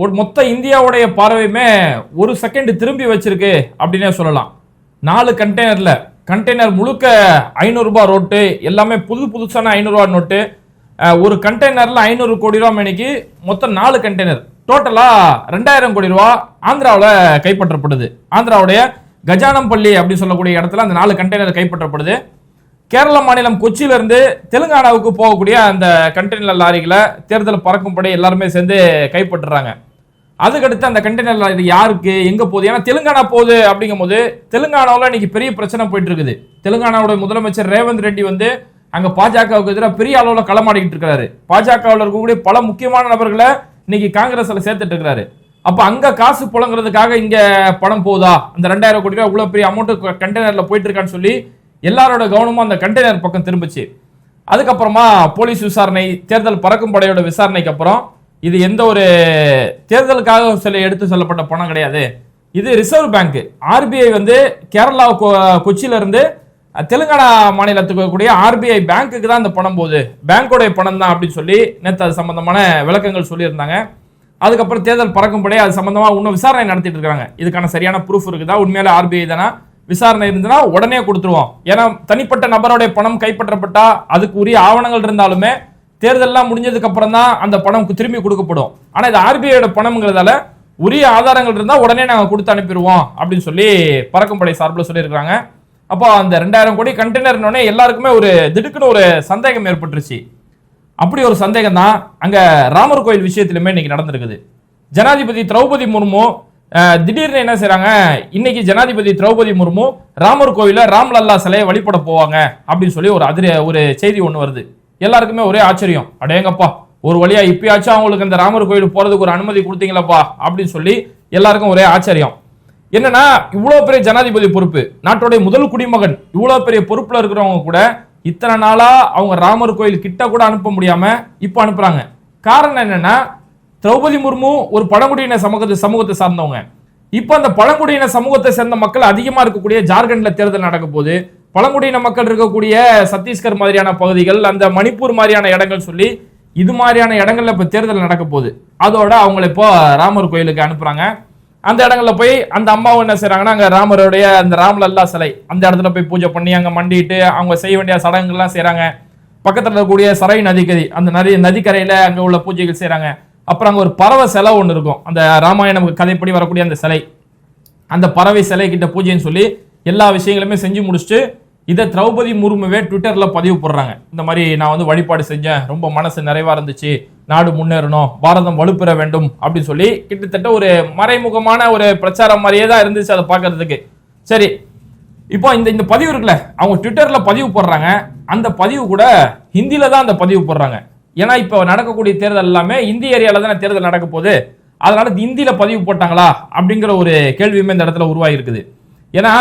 ஒரு மொத்த இந்தியாவுடைய பார்வையுமே ஒரு செகண்ட் திரும்பி வச்சிருக்கு அப்படின்னே சொல்லலாம். நாலு கண்டெய்னர்ல கண்டெய்னர் முழுக்க ஐநூறுரூபா ரோட்டு எல்லாமே புது புதுசான ஐநூறுரூவா நோட்டு ஒரு கண்டெய்னரில் ஐநூறு கோடி ரூபா மணிக்கு மொத்தம் நாலு கண்டெய்னர் டோட்டலாக ரெண்டாயிரம் கோடி ரூபா ஆந்திராவில் கைப்பற்றப்படுது. ஆந்திராவுடைய கஜானம்பள்ளி அப்படின்னு சொல்லக்கூடிய இடத்துல அந்த நாலு கண்டெய்னர் கைப்பற்றப்படுது. கேரள மாநிலம் கொச்சியிலிருந்து தெலுங்கானாவுக்கு போகக்கூடிய அந்த கண்டெய்னர் லாரிகளை தேர்தல் பறக்கும்படி எல்லாருமே சேர்ந்து கைப்பற்றுறாங்க. அதுக்கடுத்து அந்த கண்டெய்னர் லாரி யாருக்கு எங்க போகுது? ஏன்னா தெலுங்கானா போகுது அப்படிங்கும்போது தெலுங்கானாவில் இன்னைக்கு பெரிய பிரச்சனை போயிட்டு இருக்குது தெலுங்கானாவோட முதலமைச்சர் ரேவந்த் ரெட்டி வந்து அங்க பாஜகவுக்கு எதிராக பெரிய அளவில் களமாடிக்கிட்டு இருக்கிறாரு பாஜகவில் இருக்கக்கூடிய பல முக்கியமான நபர்களை இன்னைக்கு காங்கிரஸில் சேர்த்துட்டு இருக்கிறாரு அப்ப அங்க காசு புழங்குறதுக்காக இங்க பணம் போகுதா? அந்த ரெண்டாயிரம் கோடி ரூபாய் இவ்வளவு பெரிய அமௌண்ட் கண்டெய்னர்ல போயிட்டு இருக்கான்னு சொல்லி எல்லாரோட கவனமும் அந்த கண்டெய்னர் பக்கம் திரும்பிச்சு. அதுக்கப்புறமா போலீஸ் விசாரணை தேர்தல் பறக்கும் படையோட விசாரணைக்கு அப்புறம் இது எந்த ஒரு தேர்தலுக்காக சில எடுத்து செல்லப்பட்ட பணம் கிடையாது. இது ரிசர்வ் பேங்க் ஆர்பிஐ வந்து கேரளா கொ- தெலுங்கானா மாநிலத்துக்கு கூடிய ஆர்பிஐ பேங்க்குக்கு தான் இந்த பணம் போகுது. பேங்கோடைய பணம் தான் அப்படின்னு சொல்லி நேற்று அது சம்பந்தமான விளக்கங்கள் சொல்லியிருந்தாங்க. அதுக்கப்புறம் தேர்தல் பறக்கும்படி அது சம்பந்தமாக இன்னும் விசாரணை நடத்திட்டு இருக்காங்க. இதுக்கான சரியான ப்ரூஃப் இருக்குதா? உண்மையில ஆர்பிஐ தானா? விசாரணை இருந்ததுன்னா உடனே கொடுத்துருவோம். ஏன்னா தனிப்பட்ட நபருடைய பணம் கைப்பற்றப்பட்டா அதுக்கு உரிய ஆவணங்கள் இருந்தாலுமே தேர்தலெல்லாம் முடிஞ்சதுக்கு அப்புறம் தான் அந்த பணம் திரும்பி கொடுக்கப்படும். ஆனால் இது ஆர்பிஐயோட பணம்ங்கிறதால உரிய ஆதாரங்கள் இருந்தால் உடனே நாங்கள் கொடுத்து அனுப்பிடுவோம் அப்படின்னு சொல்லி பறக்கும்படை சார்பில் சொல்லியிருக்கிறாங்க. அப்போ அந்த ரெண்டாயிரம் கோடி கண்டெய்னர்னோடனே எல்லாருக்குமே ஒரு திடுக்குன்னு ஒரு சந்தேகம் ஏற்பட்டுருச்சு. அப்படி ஒரு சந்தேகம் தான் அங்கே ராமர் கோயில் விஷயத்திலுமே இன்னைக்கு நடந்திருக்குது. ஜனாதிபதி திரௌபதி முர்மு திடீர்னு என்ன செய்கிறாங்க இன்னைக்கு ஜனாதிபதி திரௌபதி முர்மு ராமர் கோயிலில் ராம்லல்லா சிலையை வழிபட போவாங்க அப்படின்னு சொல்லி ஒரு அதிர ஒரு செய்தி ஒன்று வருது. எல்லாருக்குமே ஒரே ஆச்சரியம். அடேங்கப்பா ஒரு வழியா இப்பயாச்சும் அவங்களுக்கு அந்த ராமர் கோயிலுக்கு போறதுக்கு ஒரு அனுமதி கொடுத்தீங்களப்பா அப்படின்னு சொல்லி எல்லாருக்கும் ஒரே ஆச்சரியம். என்னன்னா இவ்வளவு பெரிய ஜனாதிபதி பொறுப்பு நாட்டுடைய முதல் குடிமகன் இவ்வளவு பெரிய பொறுப்புல இருக்கிறவங்க கூட இத்தனை நாளா அவங்க ராமர் கோயில் கிட்ட கூட அனுப்ப முடியாம இப்ப அனுப்புறாங்க. காரணம் என்னன்னா திரௌபதி முர்மு ஒரு பழங்குடியின சமூகத்தை சமூகத்தை சார்ந்தவங்க. இப்போ அந்த பழங்குடியின சமூகத்தை சேர்ந்த மக்கள் அதிகமாக இருக்கக்கூடிய ஜார்க்கண்டில் தேர்தல் நடக்க போகுது. பழங்குடியின மக்கள் இருக்கக்கூடிய சத்தீஸ்கர் மாதிரியான பகுதிகள் அந்த மணிப்பூர் மாதிரியான இடங்கள் சொல்லி இது மாதிரியான இடங்கள்ல இப்போ தேர்தல் நடக்க போகுது. அதோட அவங்களை இப்போ ராமர் கோயிலுக்கு அனுப்புறாங்க. அந்த இடங்கள்ல போய் அந்த அம்மாவும் என்ன செய்கிறாங்கன்னா அங்கே ராமருடைய அந்த ராமலல்லா சிலை அந்த இடத்துல போய் பூஜை பண்ணி அங்கே மண்டிட்டு அவங்க செய்ய வேண்டிய சடங்குகள்லாம் செய்கிறாங்க பக்கத்தில் இருக்கக்கூடிய சரை நதிக்கரை அந்த நதி நதிக்கரையில் அங்கே உள்ள பூஜைகள் செய்கிறாங்க அப்புறம் அங்கே ஒரு பறவை சிலை ஒன்று இருக்கும். அந்த ராமாயணம் கதைப்படி வரக்கூடிய அந்த சிலை. அந்த பறவை சிலை கிட்ட பூஜைன்னு சொல்லி எல்லா விஷயங்களுமே செஞ்சு முடிச்சுட்டு இதை திரௌபதி முர்முவே ட்விட்டரில் பதிவு போடுறாங்க. இந்த மாதிரி நான் வந்து வழிபாடு செஞ்சேன். ரொம்ப மனசு நிறைவாக இருந்துச்சு. நாடு முன்னேறணும். பாரதம் வலுப்பெற வேண்டும் அப்படின்னு சொல்லி கிட்டத்தட்ட ஒரு மறைமுகமான ஒரு பிரச்சாரம் மாதிரியே தான் இருந்துச்சு அதை பார்க்கறதுக்கு. சரி இப்போ இந்த இந்த பதிவு இருக்குல்ல அவங்க ட்விட்டரில் பதிவு போடுறாங்க. அந்த பதிவு கூட ஹிந்தியில் தான் அந்த பதிவு போடுறாங்க. ஏன்னா இப்போ நடக்கக்கூடிய தேர்தல் எல்லாமே இந்தி ஏரியாவில் தானே தேர்தல் நடக்க போகுது. அதனால இந்தியில் பதிவு போட்டாங்களா அப்படிங்கிற ஒரு கேள்வியுமே இந்த இடத்துல உருவாகிருக்குது ஏன்னா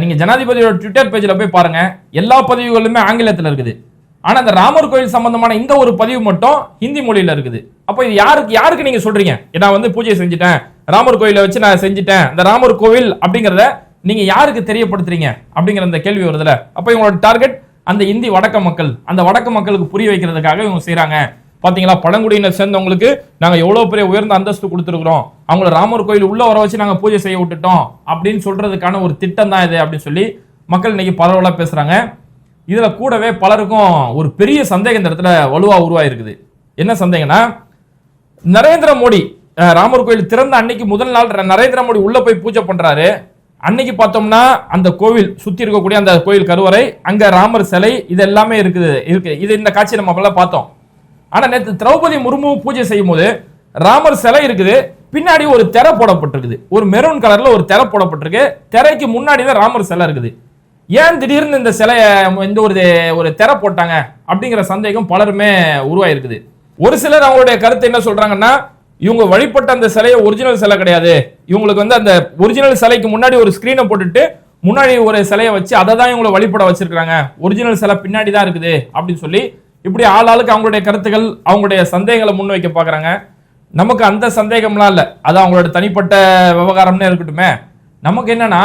நீங்கள் ஜனாதிபதியோட ட்விட்டர் பேஜில் போய் பாருங்கள் எல்லா பதிவுகளுமே ஆங்கிலத்தில் இருக்குது. ஆனால் இந்த ராமர் கோயில் சம்பந்தமான இந்த ஒரு பதிவு மட்டும் ஹிந்தி மொழியில் இருக்குது. அப்போ இது யாருக்கு யாருக்கு நீங்கள் சொல்கிறீங்க நான் வந்து பூஜை செஞ்சுட்டேன். ராமர் கோயிலை வச்சு நான் செஞ்சுட்டேன். இந்த ராமர் கோவில் அப்படிங்கிறத நீங்கள் யாருக்கு தெரியப்படுத்துறீங்க? அப்படிங்கிற அந்த கேள்வி வருதுல அப்போ இவங்களோட டார்கெட் அந்த இந்தி வடக்க மக்கள் அந்த வடக்கு மக்களுக்கு புரிய வைக்கிறதுக்காக இவங்க செய்கிறாங்க பார்த்தீங்களா பழங்குடியினர் சேர்ந்தவங்களுக்கு நாங்கள் எவ்வளோ பெரிய உயர்ந்த அந்தஸ்து கொடுத்துருக்குறோம். அவங்கள ராமர் கோயில் உள்ளே வர வச்சு நாங்கள் பூஜை செய்ய விட்டுட்டோம் அப்படின்னு சொல்கிறதுக்கான ஒரு திட்டம் தான் இது அப்படின்னு சொல்லி மக்கள் இன்னைக்கு பரவலாக பேசுகிறாங்க இதில் கூடவே பலருக்கும் ஒரு பெரிய சந்தேகம் இந்த இடத்துல வலுவாக உருவாயிருக்குது. என்ன சந்தேகம்னா நரேந்திர மோடி ராமர் கோயில் திறந்த அன்னைக்கு முதல் நாள் நரேந்திர மோடி உள்ளே போய் பூஜை பண்ணுறாரு அன்னைக்கு பார்த்தோம்னா அந்த கோவில் சுத்தி இருக்கக்கூடிய அந்த கோயில் கருவறை அங்க ராமர் சிலை இது எல்லாமே இருக்குது. இருக்கு. இது இந்த காட்சி நம்ம அப்பெல்லாம் பார்த்தோம். ஆனா நேற்று திரௌபதி முர்மு பூஜை செய்யும் போது ராமர் சிலை இருக்குது. பின்னாடி ஒரு திரை போடப்பட்டிருக்குது. ஒரு மெரூன் கலர்ல ஒரு திரை போடப்பட்டிருக்கு. திரைக்கு முன்னாடி தான் ராமர் சிலை இருக்குது. ஏன் திடீர்னு இந்த சிலைய இந்த ஒரு ஒரு திரை போட்டாங்க? அப்படிங்கிற சந்தேகம் பலருமே உருவாயிருக்குது. ஒரு சிலர் அவங்களுடைய கருத்து என்ன சொல்றாங்கன்னா இவங்க வழிபட்ட அந்த சிலையை ஒரிஜினல் சிலை கிடையாது. இவங்களுக்கு வந்து அந்த ஒரிஜினல் சிலைக்கு முன்னாடி ஒரு ஸ்கிரீனை போட்டுட்டு முன்னாடி ஒரு சிலையை வச்சு அதை தான் இவங்களை வழிபட வச்சிருக்காங்க ஒரிஜினல் சிலை பின்னாடி தான் இருக்குது அப்படின்னு சொல்லி இப்படி ஆளாளுக்கு அவங்களுடைய கருத்துக்கள் அவங்களுடைய சந்தேகங்களை முன்வைக்க பார்க்குறாங்க. நமக்கு அந்த சந்தேகம்லாம் இல்லை. அது அவங்களோட தனிப்பட்ட விவகாரம்னே இருக்கட்டுமே. நமக்கு என்னன்னா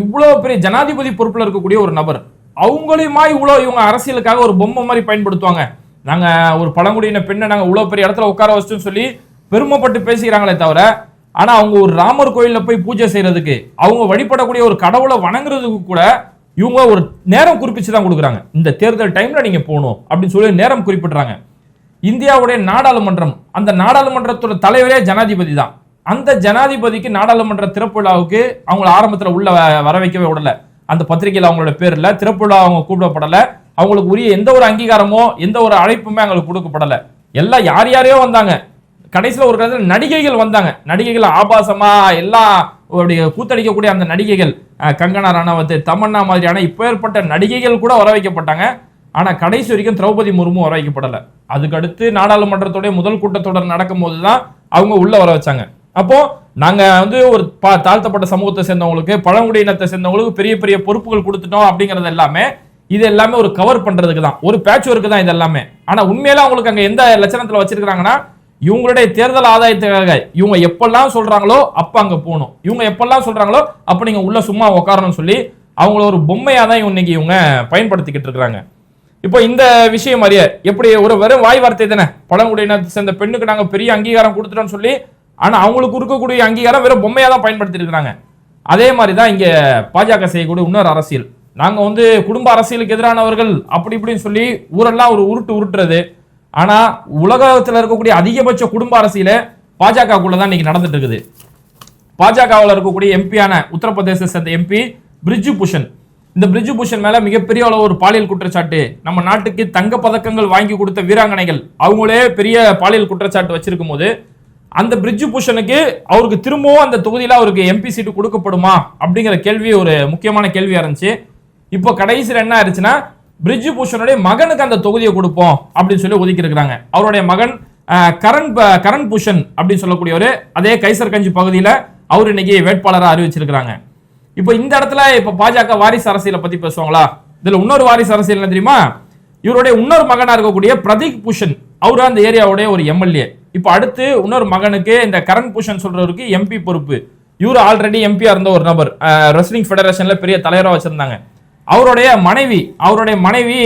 இவ்வளோ பெரிய ஜனாதிபதி பொறுப்பில் இருக்கக்கூடிய ஒரு நபர் அவங்களையுமா இவ்வளோ இவங்க அரசியலுக்காக ஒரு பொம்மை மாதிரி பயன்படுத்துவாங்க? நாங்கள் ஒரு பழங்குடியின பெண்ணை நாங்கள் இவ்வளோ பெரிய இடத்துல உட்கார வச்சிட்டோம்னு சொல்லி பெருமைப்பட்டு பேசிக்கிறாங்களே தவிர ஆனா அவங்க ஒரு ராமர் கோயிலில் போய் பூஜை செய்யறதுக்கு அவங்க வழிபடக்கூடிய ஒரு கடவுளை வணங்குறதுக்கு கூட இவங்க ஒரு நேரம் குறிப்பிச்சு தான் கொடுக்குறாங்க. இந்த தேர்தல் டைம்ல நீங்க போகணும் அப்படின்னு சொல்லி நேரம் குறிப்பிடுறாங்க. இந்தியாவுடைய நாடாளுமன்றம் அந்த நாடாளுமன்றத்தோட தலைவரே ஜனாதிபதி தான். அந்த ஜனாதிபதிக்கு நாடாளுமன்ற திறப்பு விழாவுக்கு அவங்கள ஆரம்பத்துல உள்ள வ- வர வைக்கவே விடல. அந்த பத்திரிகையில் அவங்களோட பேர் இல்லை திறப்பு விழா அவங்க கூப்பிடப்படல. அவங்களுக்கு உரிய எந்த ஒரு அங்கீகாரமோ எந்த ஒரு அழைப்புமே அவங்களுக்கு கொடுக்கப்படல. எல்லாம் யார் யாரையோ வந்தாங்க. கடைசியில் ஒரு காலத்தில் நடிகைகள் வந்தாங்க. நடிகைகள் ஆபாசமாக எல்லாம் அவருடைய கூத்தடிக்கக்கூடிய அந்த நடிகைகள் கங்கனா ரணவத் தமன்னா மாதிரியான இப்போ ஏற்பட்ட நடிகைகள் கூட வர வைக்கப்பட்டாங்க. ஆனால் கடைசி வரைக்கும் திரௌபதி முர்மு வர வைக்கப்படலை. அதுக்கு அடுத்து நாடாளுமன்றத்துடைய முதல் கூட்டத்தொடர் நடக்கும்போது தான் அவங்க உள்ளே வர வச்சாங்க. அப்போ நாங்கள் வந்து ஒரு பா- தாழ்த்தப்பட்ட சமூகத்தை சேர்ந்தவங்களுக்கு பழங்குடியினத்தை சேர்ந்தவங்களுக்கு பெரிய பெரிய பொறுப்புகள் கொடுத்துட்டோம் அப்படிங்கிறது எல்லாமே இது எல்லாமே ஒரு கவர் பண்ணுறதுக்கு தான் ஒரு பேட்ச் ஒர்க்கு தான் இது எல்லாமே. ஆனால் உண்மையில அவங்களுக்கு அங்கே எந்த லட்சணத்தில் வச்சிருக்கிறாங்கன்னா இவங்களுடைய தேர்தல் ஆதாயத்துக்காக இவங்க எப்பெல்லாம் சொல்றாங்களோ அப்ப அங்க போகணும். இவங்க எப்பெல்லாம் சொல்றாங்களோ அப்ப நீங்க உள்ள சும்மா உட்காரணும்னு சொல்லி அவங்கள ஒரு பொம்மையா தான் இன்னைக்கு இவங்க பயன்படுத்திக்கிட்டு இருக்கிறாங்க இப்போ இந்த விஷயம் அறிய எப்படி ஒரு வெறும் வாய் வார்த்தை தானே? பழங்குடியினத்தை சேர்ந்த பெண்ணுக்கு நாங்க பெரிய அங்கீகாரம் கொடுத்துட்டோம்னு சொல்லி ஆனா அவங்களுக்கு இருக்கக்கூடிய அங்கீகாரம் வெறும் பொம்மையா தான் பயன்படுத்திருக்கிறாங்க அதே மாதிரி தான் இங்க பாஜக செய்யக்கூடிய இன்னொரு அரசியல். நாங்க வந்து குடும்ப அரசியலுக்கு எதிரானவர்கள் அப்படி இப்படின்னு சொல்லி ஊரெல்லாம் ஒரு உருட்டு உருட்டுறது. ஆனா உலகத்தில் இருக்கக்கூடிய அதிகபட்ச குடும்ப அரசியல பாஜகக்குள்ள தான் இன்னைக்கு நடந்துட்டு இருக்குது பாஜகவில் இருக்கக்கூடிய எம்பியான உத்தரப்பிரதேச சேர்ந்த எம்பி பிரிஜு பூஷன் இந்த பிரிஜு பூஷன் மேல மிகப்பெரிய அளவு ஒரு பாலியல் குற்றச்சாட்டு. நம்ம நாட்டுக்கு தங்க பதக்கங்கள் வாங்கி கொடுத்த வீராங்கனைகள். அவங்களே பெரிய பாலியல் குற்றச்சாட்டு வச்சிருக்கும் போது அந்த பிரிட்ஜு பூஷனுக்கு அவருக்கு திரும்பவும் அந்த தொகுதியில் அவருக்கு எம்பி சீட்டு கொடுக்கப்படுமா? அப்படிங்கிற கேள்வி ஒரு முக்கியமான கேள்வியாக இருந்துச்சு. இப்போ கடைசியில் என்ன ஆயிடுச்சுன்னா பிரிட்ஜு பூஷனுடைய மகனுக்கு அந்த தொகுதியை கொடுப்போம் அப்படின்னு சொல்லி ஒதுக்கி இருக்கிறாங்க. அவருடைய மகன் கரண் ப- கரண் பூஷன் அப்படின்னு சொல்லக்கூடியவர் அதே கைசர்கஞ்சி பகுதியில் அவர் இன்னைக்கு வேட்பாளராக அறிவிச்சிருக்கிறாங்க. இப்போ இந்த இடத்துல இப்போ பாஜக வாரிசு அரசியலை பற்றி பேசுவாங்களா? இதில் இன்னொரு வாரிசு அரசியல் என்ன தெரியுமா? இவருடைய இன்னொரு மகனாக இருக்கக்கூடிய பிரதீக் பூஷன் அவர் அந்த ஏரியாவுடைய ஒரு எம்எல்ஏ. இப்போ அடுத்து இன்னொரு மகனுக்கு இந்த கரண் பூஷன் சொல்றவருக்கு எம்பி பொறுப்பு. இவர் ஆல்ரெடி எம்பியாக இருந்த ஒரு நபர். ரெஸ்லிங் ஃபெடரேஷனில் பெரிய தலைவராக வச்சுருந்தாங்க. அவருடைய மனைவி அவருடைய மனைவி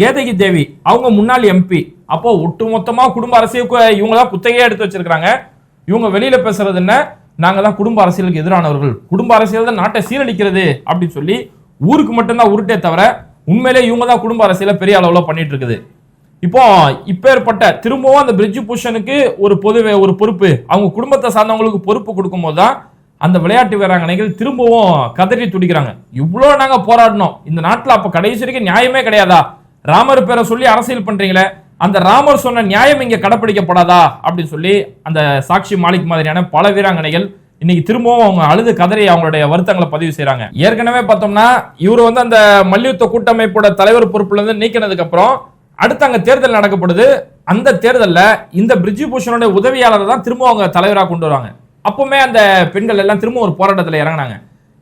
கேதகி தேவி அவங்க முன்னாள் எம்பி அப்போ ஒட்டுமொத்தமாக குடும்ப அரசியலுக்கு இவங்க தான் குத்தகையே எடுத்து வச்சிருக்கிறாங்க. இவங்க வெளியில பேசுறது என்ன? நாங்க தான் குடும்ப அரசியலுக்கு எதிரானவர்கள். குடும்ப அரசியல் தான் நாட்டை சீரழிக்கிறது அப்படின்னு சொல்லி ஊருக்கு மட்டும்தான் உருட்டே தவிர உண்மையிலே இவங்க தான் குடும்ப அரசியல பெரிய அளவில் பண்ணிட்டு இருக்குது இப்போ இப்பேற்பட்ட திரும்பவும் அந்த பிரிட்ஜ் பூஷனுக்கு ஒரு பொது ஒரு பொறுப்பு. அவங்க குடும்பத்தை சார்ந்தவங்களுக்கு பொறுப்பு கொடுக்கும்போது தான் அந்த விளையாட்டு வீராங்கனைகள் திரும்பவும் கதறி துடிக்கிறாங்க. இவ்வளோ நாங்கள் போராடினோம். இந்த நாட்டில் அப்போ கடைசி வரைக்கும் நியாயமே கிடையாதா? ராமர் பேரை சொல்லி அரசியல் பண்ணுறீங்களே அந்த ராமர் சொன்ன நியாயம் இங்கே கடைப்பிடிக்கப்படாதா? அப்படின்னு சொல்லி அந்த சாக்ஷி மாலிக் மாதிரியான பல வீராங்கனைகள் இன்னைக்கு திரும்பவும் அவங்க அழுது கதறி அவங்களுடைய வருத்தங்களை பதிவு செய்கிறாங்க ஏற்கனவே பார்த்தோம்னா இவர் வந்து அந்த மல்யுத்த கூட்டமைப்போட தலைவர் பொறுப்புலேருந்து நீக்கினதுக்கப்புறம் நீக்கினதுக்கு அப்புறம் அடுத்து தேர்தல் நடக்கப்படுது. அந்த தேர்தலில் இந்த பிரிஜி பூஷனுடைய உதவியாளரை தான் திரும்ப அவங்க தலைவராக கொண்டு வராங்க அப்பவுமே அந்த பெண்கள் எல்லாம் திரும்ப ஒரு போராட்டத்தில் இறங்குனாங்க.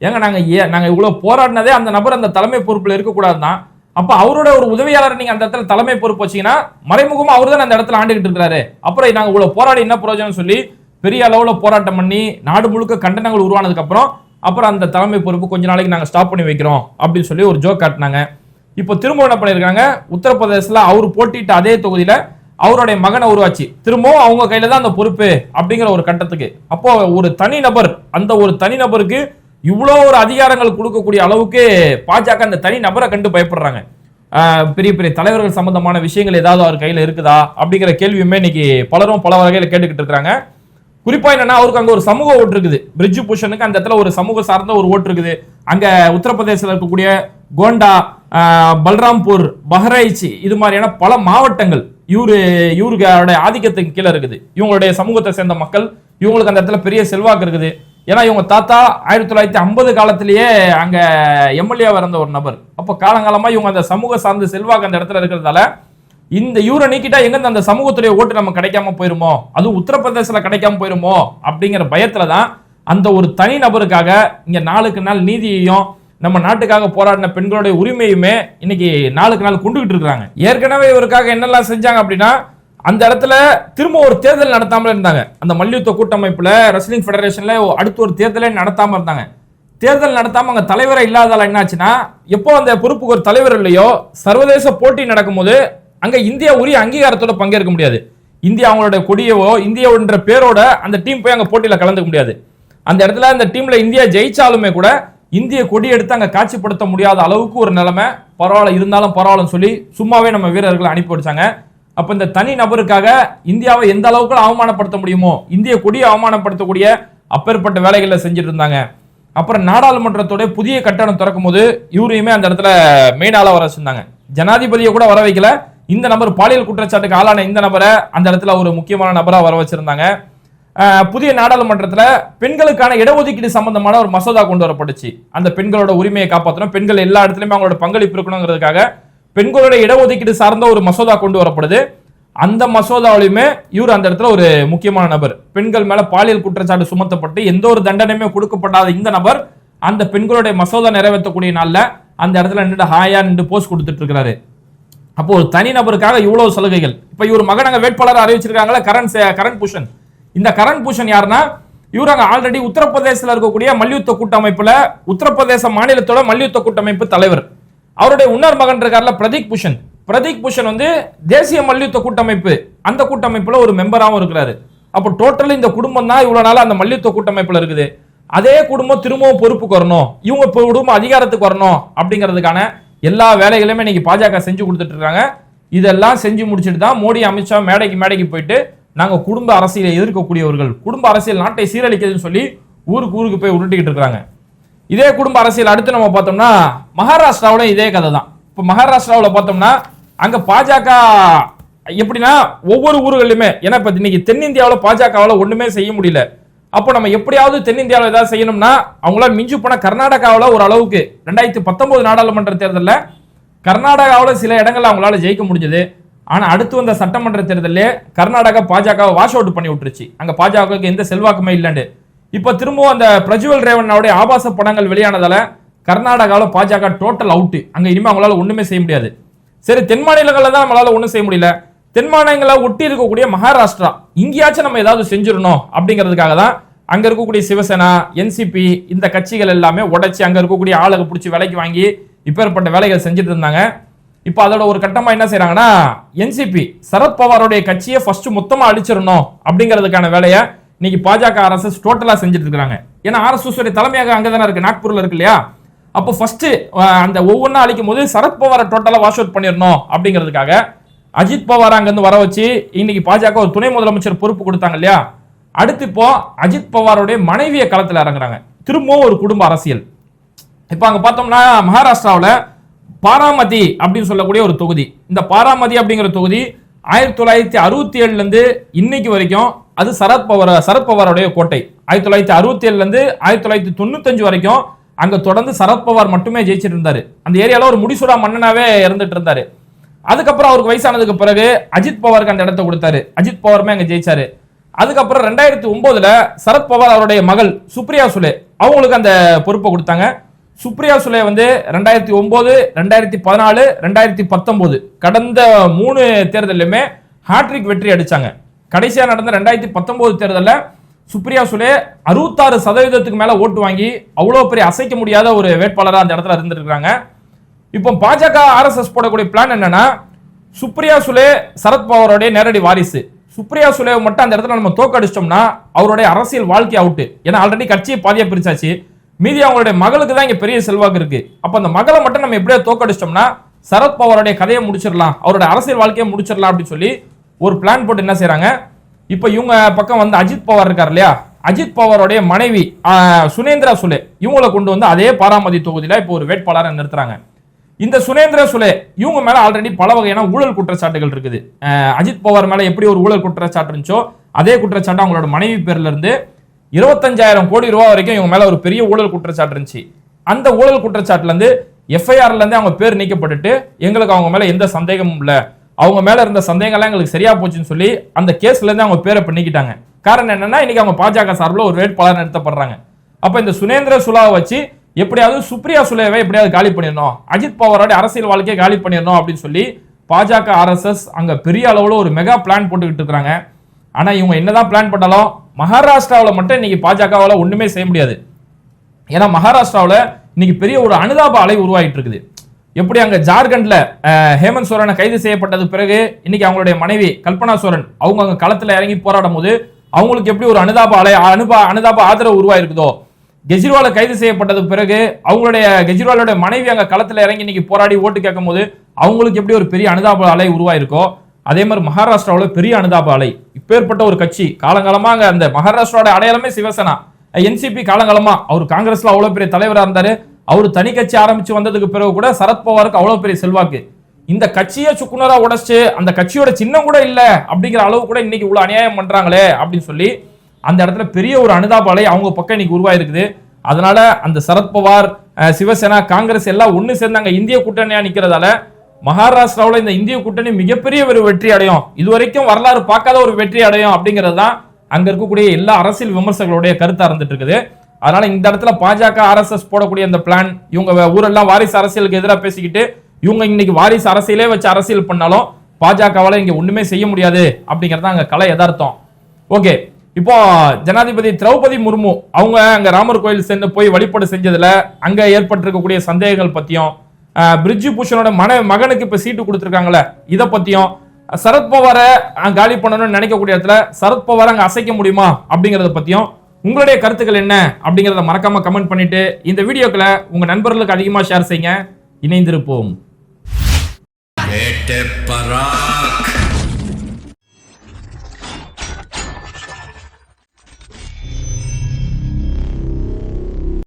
ஏங்க நாங்கள் ஏ நாங்கள் இவ்வளோ போராடினதே அந்த நபர் அந்த தலைமை பொறுப்பில் இருக்கக்கூடாது தான் அப்போ அவரோட ஒரு உதவியாளர் நீங்கள் அந்த இடத்துல தலைமை பொறுப்பு வச்சீங்கன்னா மறைமுகமாக அவர் தான் அந்த இடத்துல ஆண்டுகிட்டு இருக்கிறாரு. அப்புறம் நாங்கள் இவ்வளோ போராடி என்ன பிரயோஜனம் சொல்லி பெரிய அளவில் போராட்டம் பண்ணி நாடு முழுக்க கண்டனங்கள் உருவானதுக்கப்புறம் அப்புறம் அந்த தலைமை பொறுப்பு கொஞ்ச நாளைக்கு நாங்கள் ஸ்டாப் பண்ணி வைக்கிறோம் அப்படின்னு சொல்லி ஒரு ஜோக் காட்டினாங்க. இப்போ திரும்ப என்ன பண்ணியிருக்காங்க? உத்தரப்பிரதேசத்தில் அவர் போட்டிட்ட அதே தொகுதியில் அவருடைய மகனை உருவாச்சு. திரும்பவும் அவங்க கையில தான் அந்த பொறுப்பு அப்படிங்கிற ஒரு கட்டத்துக்கு. அப்போ ஒரு தனிநபர் அந்த ஒரு தனிநபருக்கு இவ்வளோ ஒரு அதிகாரங்கள் கொடுக்கக்கூடிய அளவுக்கு பாஜக அந்த தனி நபரை கண்டு பயப்படுறாங்க. பெரிய பெரிய தலைவர்கள் சம்பந்தமான விஷயங்கள் ஏதாவது அவர் கையில் இருக்குதா அப்படிங்கிற கேள்வியுமே இன்னைக்கு பலரும் பல வகையில் கேட்டுக்கிட்டு இருக்கிறாங்க. குறிப்பாக என்னன்னா அவருக்கு அங்கே ஒரு சமூக ஓட்டு இருக்குது. பிரிட்ஜ் பூஷனுக்கு அந்த இடத்துல ஒரு சமூக சார்ந்த ஒரு ஓட்டு இருக்குது. அங்கே உத்தரப்பிரதேசத்தில் இருக்கக்கூடிய கோண்டா பல்ராம்பூர் பஹ்ரைச் இது மாதிரியான பல மாவட்டங்கள் இவரு இவருடைய ஆதிக்கத்துக்கு கீழே இருக்குது. இவங்களுடைய சமூகத்தை சேர்ந்த மக்கள் இவங்களுக்கு அந்த இடத்துல பெரிய செல்வாக்கு இருக்குது. ஏன்னா இவங்க தாத்தா ஆயிரத்தி தொள்ளாயிரத்தி ஐம்பது காலத்திலேயே அங்க எம்எல்ஏவா இருந்த ஒரு நபர். அப்போ காலங்காலமா இவங்க அந்த சமூக சார்ந்த செல்வாக்கு அந்த இடத்துல இருக்கிறதால இந்த இவரை நீக்கிட்டா எங்க அந்த சமூகத்துடைய ஓட்டு நம்ம கிடைக்காம போயிருமோ? அது உத்தரப்பிரதேசல கிடைக்காம போயிருமோ? அப்படிங்கிற பயத்துல தான் அந்த ஒரு தனி நபருக்காக இங்க நாளுக்கு நாள் நீதியையும் நம்ம நாட்டுக்காக போராடின பெண்களுடைய உரிமையுமே இன்னைக்கு நாளுக்கு நாள் கொண்டுகிட்டு இருக்கிறாங்க. ஏற்கனவே இவருக்காக என்னெல்லாம் செஞ்சாங்க அப்படின்னா அந்த இடத்துல திரும்ப ஒரு தேர்தல் நடத்தாமல் இருந்தாங்க. அந்த மல்யுத்த கூட்டமைப்பில் ரெஸ்லிங் ஃபெடரேஷனில் அடுத்து ஒரு தேர்தலே நடத்தாமல் இருந்தாங்க. தேர்தல் நடத்தாமல் அங்கே தலைவரே இல்லாதால என்னாச்சுன்னா எப்போ அந்த பொறுப்புக்கு ஒரு தலைவர் இல்லையோ சர்வதேச போட்டி நடக்கும்போது அங்கே இந்தியா உரிய அங்கீகாரத்தோட பங்கேற்க முடியாது. இந்தியா அவங்களோட கொடியவோ இந்தியாவுன்ற பேரோட அந்த டீம் போய் அங்கே போட்டியில் கலந்துக்க முடியாது. அந்த இடத்துல அந்த டீமில் இந்தியா ஜெயிச்சாலுமே கூட இந்திய கொடி எடுத்து அங்கே காட்சிப்படுத்த முடியாத அளவுக்கு ஒரு நிலைமை. பரவாயில்ல இருந்தாலும் பரவாயில்லன்னு சொல்லி சும்மாவே நம்ம வீரர்களை அனுப்பி வச்சாங்க. அப்போ இந்த தனி நபருக்காக இந்தியாவை எந்த அளவுக்கு அவமானப்படுத்த முடியுமோ இந்திய கொடியை அவமானப்படுத்தக்கூடிய அப்பேற்பட்ட வேலைகளை செஞ்சுட்டு இருந்தாங்க. அப்புறம் நாடாளுமன்றத்தோட புதிய கட்டணம் திறக்கும் போது இவரையுமே அந்த இடத்துல மெயினால வர வச்சிருந்தாங்க. ஜனாதிபதியை கூட வர வைக்கல இந்த நபர் பாலியல் குற்றச்சாட்டுக்கு ஆளான இந்த நபரை அந்த இடத்துல ஒரு முக்கியமான நபராக வர வச்சிருந்தாங்க. புதிய நாடாளுமன்றத்தில் பெண்களுக்கான இடஒதுக்கீடு சம்பந்தமான ஒரு மசோதா கொண்டு வரப்பட்டுச்சு. அந்த பெண்களோட உரிமையை காப்பாற்றணும் பெண்கள் எல்லா இடத்துலையுமே அவங்களோட பங்களிப்பு இருக்கணுங்கிறதுக்காக பெண்களோட இடஒதுக்கீடு சார்ந்த ஒரு மசோதா கொண்டு வரப்படுது. அந்த மசோதாவிலுமே இவர் அந்த இடத்துல ஒரு முக்கியமான நபர். பெண்கள் மேல பாலியல் குற்றச்சாட்டு சுமத்தப்பட்டு எந்த ஒரு தண்டனையுமே கொடுக்கப்படாத இந்த நபர் அந்த பெண்களுடைய மசோதா நிறைவேற்றக்கூடிய நாளில் அந்த இடத்துல நின்று ஹாயா நின்று போஸ்ட் கொடுத்துட்டு இருக்கிறாரு அப்போ ஒரு தனி நபருக்காக இவ்வளவு சலுகைகள். இப்ப இவர் மகன் அங்க வேட்பாளர் அறிவிச்சிருக்காங்களா கரண் சே- கரண் பூஷன். இந்த கரண் பூஷன் யாருன்னா இவரங்க ஆல்ரெடி உத்தரப்பிரதேசத்தில் இருக்கக்கூடிய மல்யுத்த கூட்டமைப்புல உத்தரப்பிரதேச மாநிலத்தோட மல்யுத்த கூட்டமைப்பு தலைவர். அவருடைய உன்னர் மகன் இருக்கார்ல பிரதீக் பூஷன். பிரதீக் பூஷன் வந்து தேசிய மல்யுத்த கூட்டமைப்பு. அந்த கூட்டமைப்புல ஒரு மெம்பராகவும் இருக்கிறாரு. அப்போ டோட்டல் இந்த குடும்பம் தான் இவ்வளவு நாளா அந்த மல்யுத்த கூட்டமைப்புல இருக்குது. அதே குடும்பம் திரும்பவும் பொறுப்புக்கு வரணும். இவங்க இப்போ குடும்பம் அதிகாரத்துக்கு வரணும் அப்படிங்கிறதுக்கான எல்லா வேலைகளுமே இன்னைக்கு பாஜக செஞ்சு கொடுத்துட்டு இருக்காங்க. இதெல்லாம் செஞ்சு முடிச்சுட்டு தான் மோடி அமித்ஷா மேடைக்கு மேடைக்கு போயிட்டு நாங்கள் குடும்ப அரசியலை எதிர்க்கக்கூடியவர்கள் குடும்ப அரசியல் நாட்டை சீரழிக்குதுன்னு சொல்லி ஊருக்கு ஊருக்கு போய் உருட்டிக்கிட்டு இருக்கிறாங்க. இதே குடும்ப அரசியல் அடுத்து நம்ம பார்த்தோம்னா மகாராஷ்டிராவில் இதே கதை தான் இப்போ மகாராஷ்டிராவில் பார்த்தோம்னா அங்கே பாஜக எப்படின்னா ஒவ்வொரு ஊர்கள்லையுமே ஏன்னா இப்போ இன்னைக்கு தென்னிந்தியாவில் பாஜகவால் ஒன்றுமே செய்ய முடியல. அப்போ நம்ம எப்படியாவது தென்னிந்தியாவில் ஏதாவது செய்யணும்னா அவங்களால மிஞ்சு போன கர்நாடகாவில் ஒரு அளவுக்கு ரெண்டாயிரத்தி பத்தொன்பது நாடாளுமன்ற தேர்தலில் கர்நாடகாவில் சில இடங்கள்ல அவங்களால ஜெயிக்க முடிஞ்சது. ஆனா அடுத்து வந்த சட்டமன்ற தேர்தலில் கர்நாடகா பாஜகவை வாஷ் அவுட் பண்ணி விட்டுருச்சு. அங்க பாஜகவுக்கு எந்த செல்வாக்குமே இல்லைன்னு இப்ப திரும்பவும் அந்த பிரஜ்வல் ரேவண்ணாவுடைய ஆபாச படங்கள் வெளியானதால கர்நாடகாவில் பாஜக டோட்டல் அவுட் அங்க இனிமே அவங்களால ஒண்ணுமே செய்ய முடியாது. சரி தென் மாநிலங்களில் தான் நம்மளால ஒன்றும் செய்ய முடியல. தென் மாநிலங்களை ஒட்டி இருக்கக்கூடிய மகாராஷ்டிரா இங்கேயாச்சும் நம்ம ஏதாவது செஞ்சிடணும் அப்படிங்கிறதுக்காக தான் அங்க இருக்கக்கூடிய சிவசேனா என்சிபி இந்த கட்சிகள் எல்லாமே உடைச்சி அங்க இருக்கக்கூடிய ஆளுக பிடிச்சி விலைக்கு வாங்கி இப்பேற்பட்ட வேலைகள் செஞ்சுட்டு இருந்தாங்க. இப்போ அதோட ஒரு கட்டமாக என்ன செய்கிறாங்கன்னா என்சிபி சரத்பவாருடைய கட்சியை ஃபர்ஸ்ட் மொத்தமாக அழிச்சிடணும் அப்படிங்கிறதுக்கான வேலையை இன்னைக்கு பாஜக அரசு டோட்டலாக செஞ்சுட்டு இருக்கிறாங்க. ஏன்னா ஆர்எஸ்எஸ் தலைமையாக தலைமையாக அங்கதானே இருக்கு நாக்பூரில் இருக்கு இல்லையா? அப்போ ஃபர்ஸ்ட் அந்த ஒவ்வொன்றா அழிக்கும் போது சரத்பவாரை டோட்டலாக வாஷ் அவுட் பண்ணிடணும் அப்படிங்கிறதுக்காக அஜித் பவார் அங்கேருந்து வர வச்சு இன்னைக்கு பாஜக ஒரு துணை முதலமைச்சர் பொறுப்பு கொடுத்தாங்க இல்லையா? அடுத்து இப்போ அஜித் பவாருடைய மனைவியை களத்தில் இறங்குறாங்க. திரும்பவும் ஒரு குடும்ப அரசியல். இப்போ அங்கே பார்த்தோம்னா மகாராஷ்டிராவில் பாராமதி அப்படின்னு சொல்லக்கூடிய ஒரு தொகுதி. இந்த பாராமதி அப்படிங்கிற தொகுதி ஆயிரத்தி தொள்ளாயிரத்தி அறுபத்தி ஏழுலேருந்து இன்னைக்கு வரைக்கும் அது சரத்பவார் சரத்பவாருடைய கோட்டை. ஆயிரத்தி தொள்ளாயிரத்தி அறுபத்தி ஏழுலேருந்து ஆயிரத்தி தொள்ளாயிரத்தி தொண்ணூத்தஞ்சு வரைக்கும் அங்கே தொடர்ந்து சரத்பவார் மட்டுமே ஜெயிச்சிட்டு இருந்தார். அந்த ஏரியாவில் ஒரு முடிசூடா மன்னனாவே இருந்துட்டு இருந்தார். அதுக்கப்புறம் அவருக்கு வயசானதுக்கு பிறகு அஜித் பவாருக்கு அந்த இடத்த கொடுத்தாரு. அஜித் பவாருமே அங்கே ஜெயிச்சாரு. அதுக்கப்புறம் ரெண்டாயிரத்தி ஒன்பதுல சரத் பவார் அவருடைய மகள் சுப்ரியா சுலே அவங்களுக்கு அந்த பொறுப்பை கொடுத்தாங்க. சுப்ரியா சுலே வந்து ரெண்டாயிரத்தி ஒன்பது ரெண்டாயிரத்தி பதினாலு ரெண்டாயிரத்தி பத்தொன்பது கடந்த மூணு தேர்தலுமே ஹாட்ரிக் வெற்றி அடிச்சாங்க. கடைசியா நடந்த ரெண்டாயிரத்தி பத்தொன்பது தேர்தலில் சுப்ரியா சுலே அறுபத்தாறு சதவீதத்துக்கு மேல ஓட்டு வாங்கி அவ்வளோ பெரிய அசைக்க முடியாத ஒரு வேட்பாளராக அந்த இடத்துல இருந்திருக்காங்க இப்போ பாஜக ஆர்எஸ்எஸ் போடக்கூடிய பிளான் என்னன்னா சுப்ரியா சுலே சரத்பவருடைய நேரடி வாரிசு. சுப்ரியா சுலே மட்டும் அந்த இடத்துல நம்ம தோக்கடிச்சிட்டோம்னா அவருடைய அரசியல் வாழ்க்கை அவுட்டு ஏன்னா ஆல்ரெடி கட்சியை பாதியாக பிரிச்சாச்சு. மீதி அவங்களுடைய மகளுக்கு தான் இங்க பெரிய செல்வாக்கு இருக்கு. அப்ப அந்த மகளை மட்டும் நம்ம எப்படியோ தோக்கடிச்சிட்டோம்னா சரத்பவாருடைய கதையை முடிச்சிடலாம். அவருடைய அரசியல் வாழ்க்கையை முடிச்சிடலாம் அப்படின்னு சொல்லி ஒரு பிளான் போட்டு என்ன செய்கிறாங்க இப்போ இவங்க பக்கம் வந்து அஜித் பவார் இருக்கார் இல்லையா? அஜித் பவாரோடைய மனைவி சுனேந்திரா சுலே இவங்களை கொண்டு வந்து அதே பாராமதி தொகுதியில இப்போ ஒரு வேட்பாளரை நிறுத்துறாங்க. இந்த சுனேந்திர சுலே இவங்க மேல ஆல்ரெடி பல வகையான ஊழல் குற்றச்சாட்டுகள் இருக்குது. அஜித் பவார் மேல எப்படி ஒரு ஊழல் குற்றச்சாட்டு இருந்துச்சோ அதே குற்றச்சாட்டு அவங்களோட மனைவி பேர்ல இருந்து இருபத்தஞ்சாயிரம் கோடி ரூபா வரைக்கும் இவங்க மேல ஒரு பெரிய ஊழல் குற்றச்சாட்டு இருந்துச்சு. அந்த ஊழல் குற்றச்சாட்டுல இருந்து எஃப்ஐஆர்ல இருந்து அவங்க பேர் நீக்கப்பட்டுட்டு எங்களுக்கு அவங்க மேல எந்த சந்தேகமும் இல்ல. அவங்க மேல இருந்த சந்தேகங்கள்லாம் எங்களுக்கு சரியா போச்சுன்னு சொல்லி அந்த கேஸ்ல இருந்து அவங்க பேரை பண்ணிக்கிட்டாங்க. காரணம் என்னன்னா இன்னைக்கு அவங்க பாஜக சார்பில் ஒரு வேட்பாளர் நிறுத்தப்படுறாங்க. அப்ப இந்த சுனேந்திர சுலாவை வச்சு எப்படியாவது சுப்ரியா சுலேவை எப்படியாவது காலி பண்ணிடணும். அஜித் பவாரோட அரசியல் வாழ்க்கையை காலி பண்ணிடணும் அப்படின்னு சொல்லி பாஜக ஆர்எஸ்எஸ் அங்க பெரிய அளவுல ஒரு மெகா பிளான் போட்டுக்கிட்டு இருக்காங்க ஆனால் இவங்க என்னதான் பிளான் பண்ணாலும் மகாராஷ்டிராவில் மட்டும் இன்னைக்கு பாஜகவால் ஒன்றுமே செய்ய முடியாது. ஏன்னா மகாராஷ்டிராவில் இன்னைக்கு பெரிய ஒரு அனுதாப அலை உருவாகிட்டு இருக்குது. எப்படி அங்கே ஜார்க்கண்டில் ஹேமந்த் சோரனை கைது செய்யப்பட்டது பிறகு இன்னைக்கு அவங்களுடைய மனைவி கல்பனா சோரன் அவங்க அங்கே களத்தில் இறங்கி போராடும் போது அவங்களுக்கு எப்படி ஒரு அனுதாப அலை அனுபா அனுதாப ஆதரவு உருவாயிருக்குதோ கெஜ்ரிவால கைது செய்யப்பட்டது பிறகு அவங்களுடைய கெஜ்ரிவாலோட மனைவி அங்கே களத்தில் இறங்கி இன்னைக்கு போராடி ஓட்டு கேட்கும் போது அவங்களுக்கு எப்படி ஒரு பெரிய அனுதாப அலை உருவாயிருக்கோ அதே மாதிரி மகாராஷ்டிராவில் பெரிய அனுதாப அலை. இப்பேற்பட்ட ஒரு கட்சி காலங்காலமாக அந்த மகாராஷ்டிராவோட அடையாளமே சிவசேனா. என்சிபி காலங்காலமா அவர் காங்கிரஸ்ல அவ்வளோ பெரிய தலைவராக இருந்தாரு. அவர் தனி கட்சி ஆரம்பிச்சு வந்ததுக்கு பிறகு கூட சரத்பவாருக்கு அவ்வளோ பெரிய செல்வாக்கு. இந்த கட்சியை சுக்குனரா உடைச்சு அந்த கட்சியோட சின்னம் கூட இல்லை அப்படிங்கிற அளவு கூட இன்னைக்கு இவ்வளோ அநியாயம் பண்றாங்களே அப்படின்னு சொல்லி அந்த இடத்துல பெரிய ஒரு அனுதாப அலை அவங்க பக்கம் இன்னைக்கு உருவாயிருக்குது. அதனால அந்த சரத்பவார் சிவசேனா காங்கிரஸ் எல்லாம் ஒன்று சேர்ந்தாங்க இந்திய கூட்டணியா நிக்கிறதால மகாராஷ்டிராவில் இந்த இந்திய கூட்டணி மிகப்பெரிய ஒரு வெற்றி அடையும். இதுவரைக்கும் வரலாறு பார்க்காத ஒரு வெற்றி அடையும் அப்படிங்கிறது தான் அங்க இருக்கக்கூடிய எல்லா அரசியல் விமர்சகர்களுடைய கருத்தா இருந்துட்டு இருக்குது. அதனால இந்த இடத்துல பாஜக ஆர்எஸ்எஸ் போடக்கூடிய அந்த பிளான் இவங்க ஊரெல்லாம் வாரிசு அரசியலுக்கு எதிராக பேசிக்கிட்டு இவங்க இன்னைக்கு வாரிசு அரசியலே வச்சு அரசியல் பண்ணாலும் பாஜகவால இங்க ஒண்ணுமே செய்ய முடியாது அப்படிங்கிறது தான் அங்க கலை யதார்த்தம். ஓகே இப்போ ஜனாதிபதி திரௌபதி முர்மு அவங்க அங்க ராமர் கோயில் சென்று போய் வழிபாடு செஞ்சதுல அங்க ஏற்பட்டிருக்கக்கூடிய சந்தேகங்கள் பத்தியும் பிரிட்ஜு பூஷனோட மன மகனுக்கு இப்போ சீட்டு கொடுத்துருக்காங்களே இதை பற்றியும் சரத்பவாரை காலி பண்ணணும்னு நினைக்கக்கூடிய இடத்துல சரத்பவாரை அங்கே அசைக்க முடியுமா? அப்படிங்கிறத பற்றியும் உங்களுடைய கருத்துக்கள் என்ன? அப்படிங்கிறத மறக்காமல் கமெண்ட் பண்ணிட்டு இந்த வீடியோக்களை உங்கள் நண்பர்களுக்கு அதிகமாக ஷேர் செய்யுங்க. இணைந்திருப்போம். பராக்